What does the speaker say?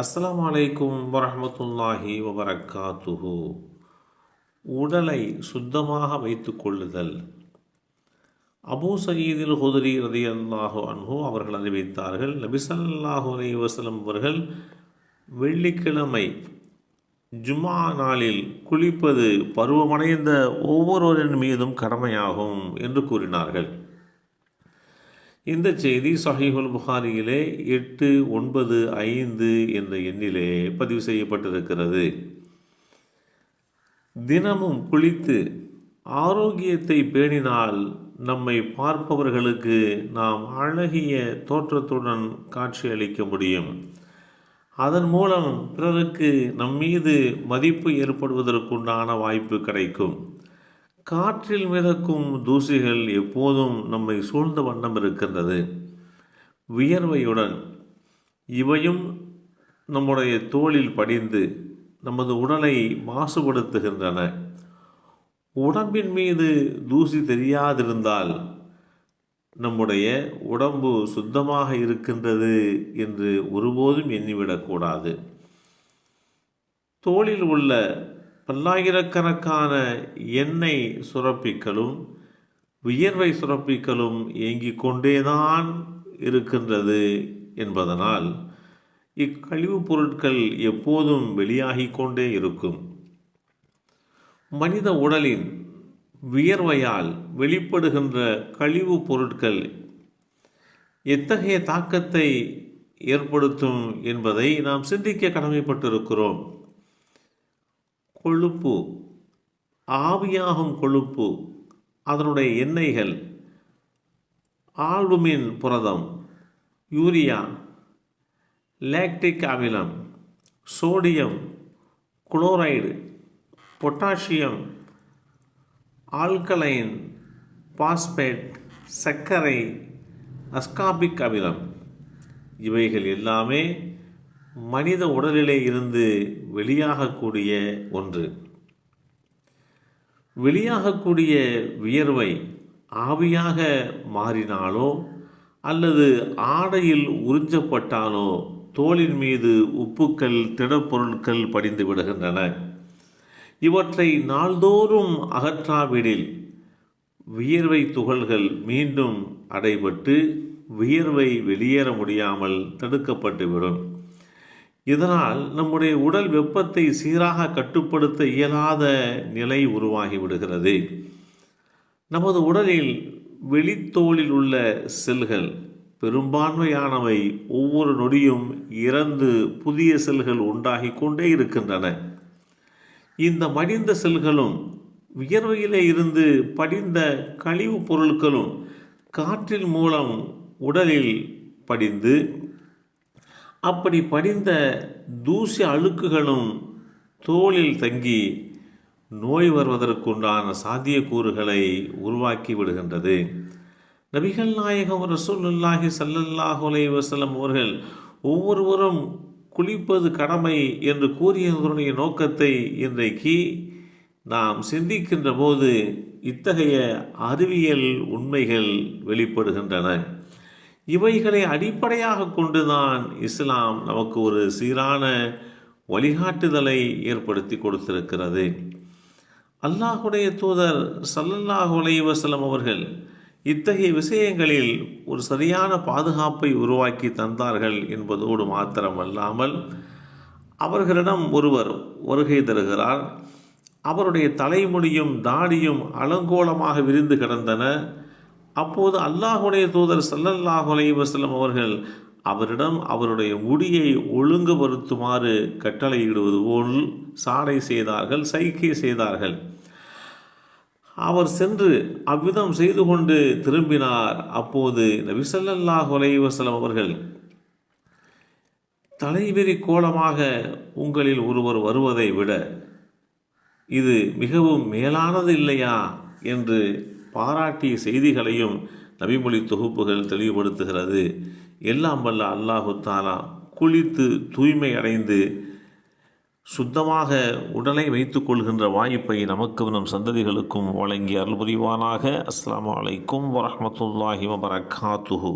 அஸ்லாம் அலைக்கும் வரமத்துல்லாஹி வபரக்காத்துஹு. உடலை சுத்தமாக வைத்து கொள்ளுதல். அபூ சயீதில் ஹுதரி ரதி அல்லாஹோ அன்ஹு அவர்கள் அறிவித்தார்கள் நபிசல்லாஹு அலி வசலம் அவர்கள் வெள்ளிக்கிழமை ஜுமா நாளில் குளிப்பது பருவமடைந்த ஒவ்வொருவரின் மீதும் கடமையாகும் என்று கூறினார்கள். இந்த செய்தி சஹீஹுல் புகாரியிலே எட்டு ஒன்பது ஐந்து என்ற எண்ணிலே பதிவு செய்யப்பட்டிருக்கிறது. தினமும் குளித்து ஆரோக்கியத்தை பேணினால் நம்மை பார்ப்பவர்களுக்கு நாம் அழகிய தோற்றத்துடன் காட்சியளிக்க முடியும். அதன் மூலம் பிறருக்கு நம்மீது மதிப்பு ஏற்படுவதற்குண்டான வாய்ப்பு கிடைக்கும். காற்றில் மிதக்கும் தூசிகள் எப்போதும் நம்மை சூழ்ந்த வண்ணம் இருக்கின்றது. வியர்வையுடன் இவையும் நம்முடைய தோளில் படிந்து நமது உடலை மாசுபடுத்துகின்றன. உடம்பின் மீது தூசி தெரியாதிருந்தால் நம்முடைய உடம்பு சுத்தமாக இருக்கின்றது என்று ஒருபோதும் எண்ணிவிடக்கூடாது. தோளில் உள்ள பல்லாயிரக்கணக்கான எண்ணெய் சுரப்பிகளும் வியர்வை சுரப்பிகளும் இயங்கிக் கொண்டேதான் இருக்கின்றது என்பதனால் இக்கழிவுப் பொருட்கள் எப்போதும் வெளியாகிக் கொண்டே இருக்கும். மனித உடலின் வியர்வையால் வெளிப்படுகின்ற கழிவுப் பொருட்கள் எத்தகைய தாக்கத்தை ஏற்படுத்தும் என்பதை நாம் சிந்திக்க கடமைப்பட்டிருக்கிறோம். கொழுப்பு ஆவியாகும் கொழுப்பு அதனுடைய எண்ணெய்கள் ஆல்புமின் புரதம் யூரியா லாக்டிக் அமிலம் sodium chloride potassium alkaline phosphate சர்க்கரை அஸ்காபிக் அமிலம். இவைகள் எல்லாமே மனித உடலிலே இருந்து வெளியாகக்கூடிய ஒன்று. வெளியாகக்கூடிய வியர்வை ஆவியாக மாறினாலோ அல்லது ஆடையில் உறிஞ்சப்பட்டாலோ தோலின் மீது உப்புக்கள் திடப்பொருட்கள் படிந்து விடுகின்றன. இவற்றை நாள்தோறும் அகற்றாவிடில் வியர்வை துகள்கள் மீண்டும் அடைபட்டு வியர்வை வெளியேற முடியாமல் தடுக்கப்பட்டுவிடும். இதனால் நம்முடைய உடல் வெப்பத்தை சீராக கட்டுப்படுத்த இயலாத நிலை உருவாகிவிடுகிறது. நமது உடலில் வெளித்தோலில் உள்ள செல்கள் பெரும்பான்மையானவை ஒவ்வொரு நொடியும் இறந்து புதிய செல்கள் உண்டாகி கொண்டே இருக்கின்றன. இந்த மடிந்த செல்களும் வியர்வையிலே இருந்து படிந்த கழிவுப் பொருட்களும் காற்றின் மூலம் உடலில் படிந்து அப்படி படிந்த தூசி அழுக்குகளும் தோளில் தங்கி நோய் வருவதற்குண்டான சாத்தியக்கூறுகளை உருவாக்கி விடுகின்றது. நபிகள் நாயகம் ரசூலுல்லாஹி சல்லல்லாஹு அலைஹி வஸல்லம் அவர்கள் ஒவ்வொருவரும் குளிப்பது கடமை என்று கூறியதனுடைய நோக்கத்தை இன்றைக்கு நாம் சிந்திக்கின்ற போது இத்தகைய அறிவியல் உண்மைகள் வெளிப்படுகின்றன. இவைகளை அடிப்படையாக கொண்டுதான் இஸ்லாம் நமக்கு ஒரு சீரான வழிகாட்டுதலை ஏற்படுத்தி கொடுத்திருக்கிறது. அல்லாஹுடைய தூதர் சல்லல்லாஹு அலைவசலம் அவர்கள் இத்தகைய விஷயங்களில் ஒரு சரியான பாதுகாப்பை உருவாக்கி தந்தார்கள் என்பதோடு மாத்திரமல்லாமல் அவர்களிடம் ஒருவர் வருகை தருகிறார். அவருடைய தலைமுடியும் தாடியும் அலங்கோலமாக விரிந்து கிடந்தன. அப்போது அல்லாஹுடைய தூதர் சல்லல்லாஹு அலைஹி அவர்கள் அவரிடம் அவருடைய முடியை ஒழுங்குபடுத்துமாறு கட்டளையிடுவது போல் சாடை செய்தார்கள் சைக்கை செய்தார்கள். அவர் சென்று அவ்விதம் செய்து கொண்டு திரும்பினார். அப்போது நபிசல்லாஹு அலைஹி அவர்கள் தலைவிரி கோலமாக உங்களில் ஒருவர் வருவதை விட இது மிகவும் மேலானது இல்லையா? என்று பாராட்டிய செய்திகளையும் நபிமொழி தொகுப்புகள் தெளிவுபடுத்துகிறது. எல்லாம் வல்ல அல்லாஹு தாலா குளித்து தூய்மை அடைந்து சுத்தமாக உடலை வைத்துக் கொள்கின்ற வாய்ப்பை நமக்கும் நம் சந்ததிகளுக்கும் வழங்கி அருள் புரிவானாக. அஸ்லாம் அலைக்கும் வரமத்துல்லாஹி வபரகாத்துஹு.